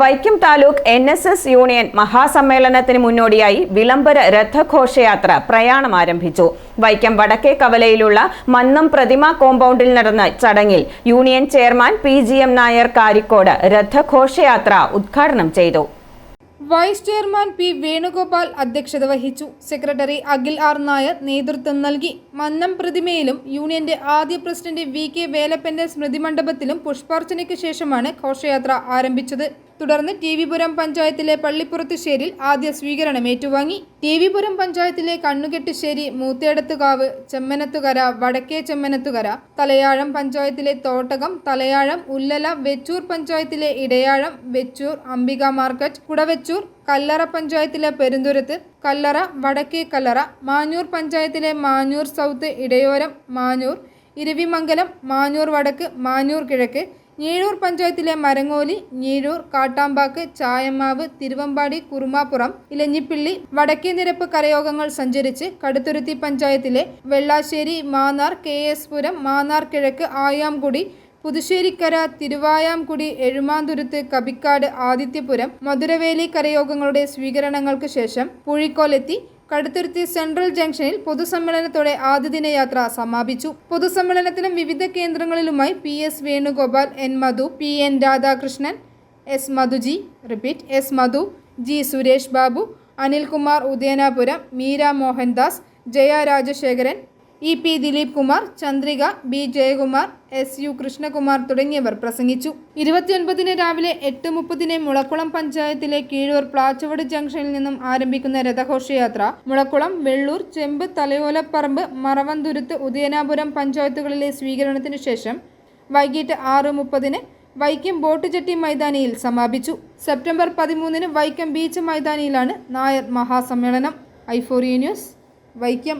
Vaikom taluk N S S union മഹാസമ്മേളനത്തിന് മുന്നോടിയായി വിളംബര രഥഘോഷയാത്ര പ്രയാണം ആരംഭിച്ചു. വൈക്കം വടക്കേ കവലയിലുള്ള മന്നം പ്രതിമ കോമ്പൗണ്ടിൽ നടന്ന ചടങ്ങിൽ union chairman P G M Nair Karikkode രഥഘോഷയാത്ര ഉദ്ഘാടനം ചെയ്തു. വൈസ് ചെയർമാൻ പി വേണുഗോപാൽ അധ്യക്ഷത വഹിച്ചു. സെക്രട്ടറി അഖിൽ ആർ നായർ നേതൃത്വം നൽകി. മന്നം പ്രതിമയിലും യൂണിയന്റെ ആദ്യ പ്രസിഡന്റ് വി കെ വേലപ്പന്റെ സ്മൃതി മണ്ഡപത്തിലും പുഷ്പാർച്ചനയ്ക്ക് ശേഷമാണ് ഘോഷയാത്ര ആരംഭിച്ചത്. തുടർന്ന് ടി വിപുരം പഞ്ചായത്തിലെ പള്ളിപ്പുറത്തുശ്ശേരിൽ ആദ്യ സ്വീകരണം ഏറ്റുവാങ്ങി. ടി വിപുരം പഞ്ചായത്തിലെ കണ്ണുകെട്ടുശ്ശേരി മൂത്തേടത്തുകാവ് ചെമ്മനത്തുകര വടക്കേ ചെമ്മനത്തുകര തലയാഴം പഞ്ചായത്തിലെ തോട്ടകം തലയാഴം ഉല്ലല വെച്ചൂർ പഞ്ചായത്തിലെ ഇടയാഴം വെച്ചൂർ അംബിക മാർക്കറ്റ് കുടവെച്ചൂർ കല്ലറ പഞ്ചായത്തിലെ പെരുന്തുരത്ത് കല്ലറ വടക്കേ കല്ലറ മാഞ്ഞൂർ പഞ്ചായത്തിലെ മാഞ്ഞൂർ സൗത്ത് ഇടയോരം മാഞ്ഞൂർ ഇരവിമംഗലം മാഞ്ഞൂർ വടക്ക് മാഞ്ഞൂർ കിഴക്ക് ഞീഴൂർ പഞ്ചായത്തിലെ മരങ്ങോലി ഞീഴൂർ കാട്ടാമ്പാക്ക് ചായമാവ് തിരുവമ്പാടി കുറുമാപ്പുറം ഇലഞ്ഞിപ്പിള്ളി വടക്കേ നിരപ്പ് കരയോഗങ്ങൾ സഞ്ചരിച്ച് കടുത്തുരുത്തി പഞ്ചായത്തിലെ വെള്ളാശ്ശേരി മാന്നാർ കെ എസ് പുരം മാന്നാർ കിഴക്ക് ആയാംകുടി പുതുശ്ശേരിക്കര തിരുവായാംകുടി എഴുമാന്തുരുത്ത് കബിക്കാട് ആദിത്യപുരം മധുരവേലി കരയോഗങ്ങളുടെ സ്വീകരണങ്ങൾക്ക് ശേഷം പുഴിക്കോലെത്തി കടുത്തുരുത്തി സെൻട്രൽ ജംഗ്ഷനിൽ പൊതുസമ്മേളനത്തോടെ ആദ്യദിന യാത്ര സമാപിച്ചു. പൊതുസമ്മേളനത്തിലും വിവിധ കേന്ദ്രങ്ങളിലുമായി P S Venugopal N Madhu P N Radhakrishnan S Madhuji repeat S Madhu G Suresh Babu Anilkumar Udayanapuram Meera Mohandas Jaya Rajasekharan E P Dileep Kumar Chandrika B Jayakumar S U Krishnakumar തുടങ്ങിയവർ പ്രസംഗിച്ചു. ഇരുപത്തിയൊൻപതിന് രാവിലെ എട്ട് മുപ്പതിന് മുളക്കുളം പഞ്ചായത്തിലെ കീഴൂർ പ്ലാച്ചവട് ജംഗ്ഷനിൽ നിന്നും ആരംഭിക്കുന്ന രഥഘോഷയാത്ര മുളക്കുളം വെള്ളൂർ ചെമ്പ് തലയോലപ്പറമ്പ് മറവന്തുരുത്ത് ഉദയനാപുരം പഞ്ചായത്തുകളിലെ സ്വീകരണത്തിനു ശേഷം വൈകിട്ട് ആറ് മുപ്പതിന് വൈക്കം ബോട്ട് ജെട്ടി മൈതാനിയിൽ സമാപിച്ചു. സെപ്റ്റംബർ പതിമൂന്നിന് വൈക്കം ബീച്ച് മൈതാനിയിലാണ് നായർ മഹാസമ്മേളനം. ഐഫോറിയ ന്യൂസ് വൈക്കം.